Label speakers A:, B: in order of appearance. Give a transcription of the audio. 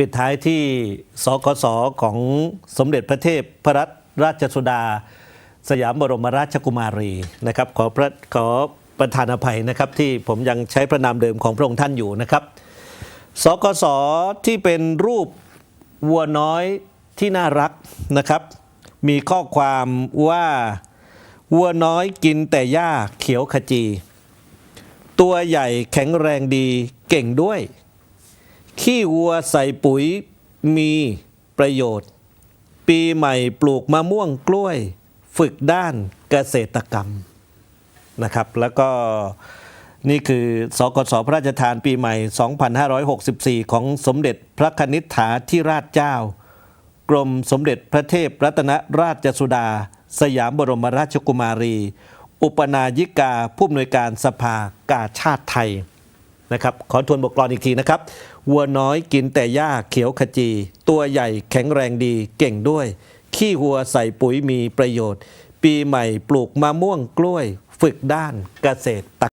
A: ปิดท้ายที่สกสของสมเด็จพระเทพพระรัตนราชสุดา สยามบรมราชกุมารีนะครับ ขอพระขอประธานอภัยนะครับ ที่ผมยังใช้พระนามเดิมของพระองค์ท่านอยู่นะครับ สกสที่เป็นรูปวัวน้อยที่น่ารักนะครับ มีข้อความว่าวัวน้อยกินแต่หญ้าเขียวขจี ตัวใหญ่แข็งแรงดีเก่งด้วย ขี้วัวใส่ปุ๋ยมีประโยชน์ ปีใหม่ปลูกมะม่วงกล้วย ฝึกด้านเกษตรกรรมนะครับ แล้วก็นี่คือสกสพระราชทานปีใหม่ 2564 ของสมเด็จพระคณิษฐาธิราชเจ้า กรมสมเด็จพระเทพรัตนราชสุดา สยามบรมราชกุมารี อุปนายิกาผู้อำนวยการสภากาชาติไทย นะครับขอทวนบทกลอนอีกทีนะครับวัวน้อยกินแต่หญ้าเขียวขจี ตัวใหญ่แข็งแรงดีเก่งด้วย ขี้วัวใส่ปุ๋ยมีประโยชน์ ปีใหม่ปลูกมะม่วงกล้วย ฝึกด้านเกษตร